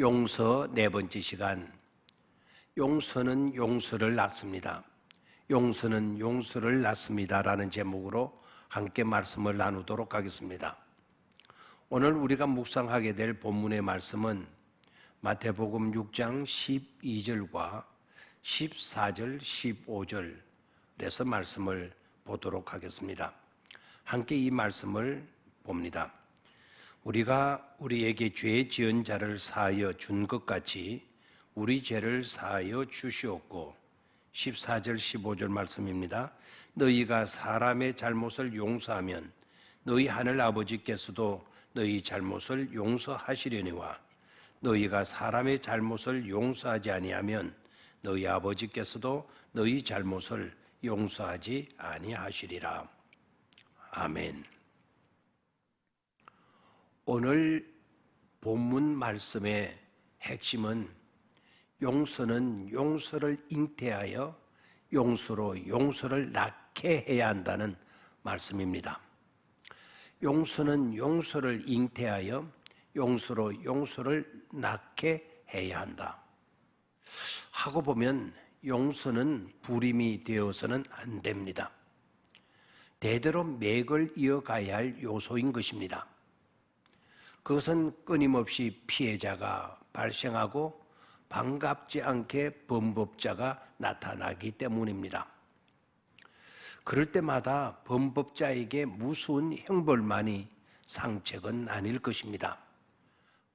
용서 네 번째 시간. 용서는 용서를 낳습니다. 용서는 용서를 낳습니다라는 제목으로 함께 말씀을 나누도록 하겠습니다. 오늘 우리가 묵상하게 될 본문의 말씀은 마태복음 6장 12절과 14절, 15절에서 말씀을 보도록 하겠습니다. 함께 이 말씀을 봅니다. 우리가 우리에게 죄 지은 자를 사하여 준 것 같이 우리 죄를 사하여 주시옵고 14절 15절 말씀입니다. 너희가 사람의 잘못을 용서하면 너희 하늘 아버지께서도 너희 잘못을 용서하시려니와 너희가 사람의 잘못을 용서하지 아니하면 너희 아버지께서도 너희 잘못을 용서하지 아니하시리라. 아멘. 오늘 본문 말씀의 핵심은 용서는 용서를 잉태하여 용서로 용서를 낳게 해야 한다는 말씀입니다. 용서는 용서를 잉태하여 용서로 용서를 낳게 해야 한다. 하고 보면 용서는 불임이 되어서는 안 됩니다. 대대로 맥을 이어가야 할 요소인 것입니다. 그것은 끊임없이 피해자가 발생하고 반갑지 않게 범법자가 나타나기 때문입니다. 그럴 때마다 범법자에게 무서운 형벌만이 상책은 아닐 것입니다.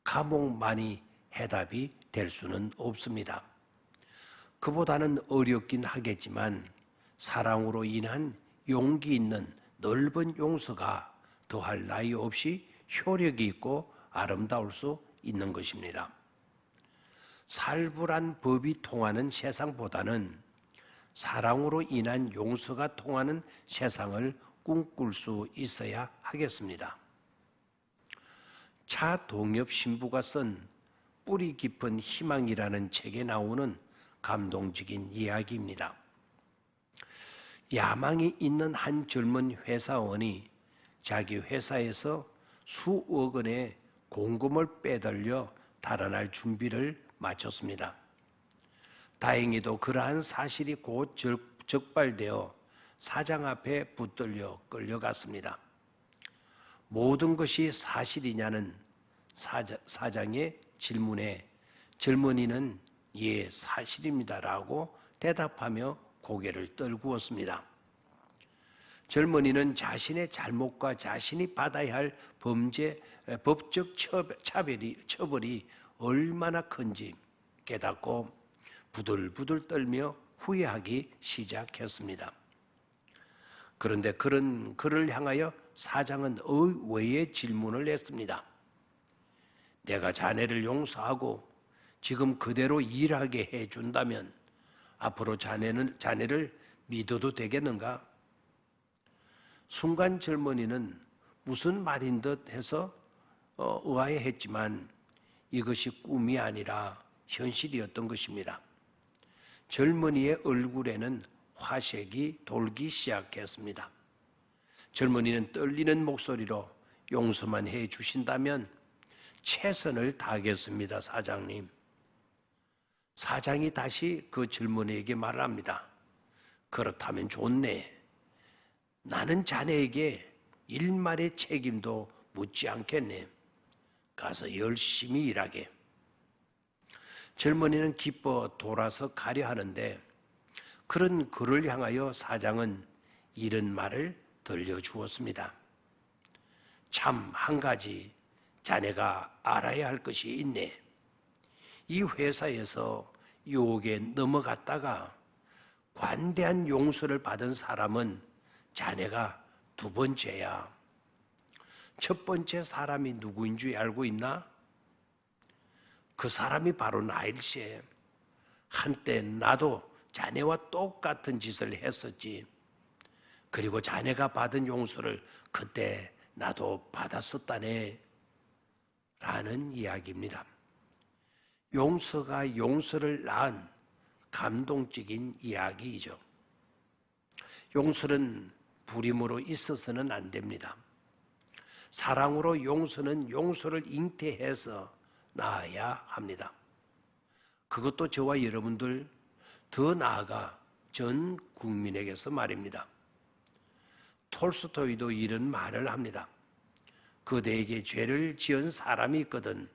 감옥만이 해답이 될 수는 없습니다. 그보다는 어렵긴 하겠지만 사랑으로 인한 용기 있는 넓은 용서가 더할 나위 없이 효력이 있고 아름다울 수 있는 것입니다. 살불한 법이 통하는 세상보다는 사랑으로 인한 용서가 통하는 세상을 꿈꿀 수 있어야 하겠습니다. 차동엽 신부가 쓴 뿌리 깊은 희망이라는 책에 나오는 감동적인 이야기입니다. 야망이 있는 한 젊은 회사원이 자기 회사에서 수억 원의 공금을 빼돌려 달아날 준비를 마쳤습니다. 다행히도 그러한 사실이 곧 적발되어 사장 앞에 붙들려 끌려갔습니다. 모든 것이 사실이냐는 사장의 질문에 젊은이는 예, 사실입니다라고 대답하며 고개를 떨구었습니다. 젊은이는 자신의 잘못과 자신이 받아야 할 범죄, 법적 처벌이, 처벌이 얼마나 큰지 깨닫고 부들부들 떨며 후회하기 시작했습니다. 그런데 그런 그를 향하여 사장은 의외의 질문을 했습니다. 내가 자네를 용서하고 지금 그대로 일하게 해 준다면 앞으로 자네는 자네를 믿어도 되겠는가? 순간 젊은이는 무슨 말인 듯 해서 어, 의아해했지만 이것이 꿈이 아니라 현실이었던 것입니다. 젊은이의 얼굴에는 화색이 돌기 시작했습니다. 젊은이는 떨리는 목소리로 용서만 해 주신다면 최선을 다하겠습니다, 사장님. 사장이 다시 그 젊은이에게 말합니다. 그렇다면 좋네. 나는 자네에게 일말의 책임도 묻지 않겠네. 가서 열심히 일하게. 젊은이는 기뻐 돌아서 가려 하는데 그런 그를 향하여 사장은 이런 말을 들려주었습니다. 참 한 가지 자네가 알아야 할 것이 있네. 이 회사에서 유혹에 넘어갔다가 관대한 용서를 받은 사람은 자네가 두 번째야. 첫 번째 사람이 누구인 줄 알고 있나? 그 사람이 바로 나일세. 한때 나도 자네와 똑같은 짓을 했었지. 그리고 자네가 받은 용서를 그때 나도 받았었다네. 라는 이야기입니다. 용서가 용서를 낳은 감동적인 이야기이죠. 용서는 불임으로 있어서는 안 됩니다. 사랑으로 용서는 용서를 잉태해서 나아야 합니다. 그것도 저와 여러분들 더 나아가 전 국민에게서 말입니다. 톨스토이도 이런 말을 합니다. 그대에게 죄를 지은 사람이 있거든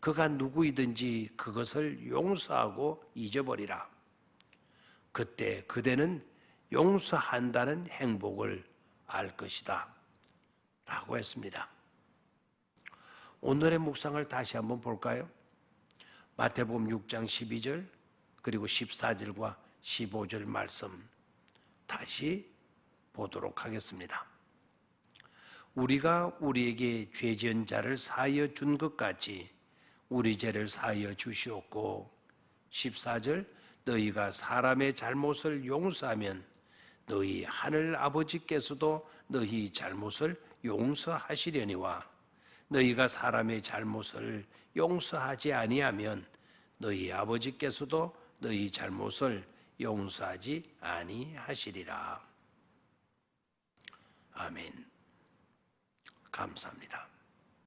그가 누구이든지 그것을 용서하고 잊어버리라. 그때 그대는 용서한다는 행복을 알 것이다. 라고 했습니다. 오늘의 묵상을 다시 한번 볼까요? 마태복음 6장 12절 그리고 14절과 15절 말씀 다시 보도록 하겠습니다. 우리가 우리에게 죄 지은 자를 사하여 준 것 같이 우리 죄를 사하여 주시옵고 14절 너희가 사람의 잘못을 용서하면 너희 하늘 아버지께서도 너희 잘못을 용서하시려니와 너희가 사람의 잘못을 용서하지 아니하면 너희 아버지께서도 너희 잘못을 용서하지 아니하시리라. 아멘. 감사합니다.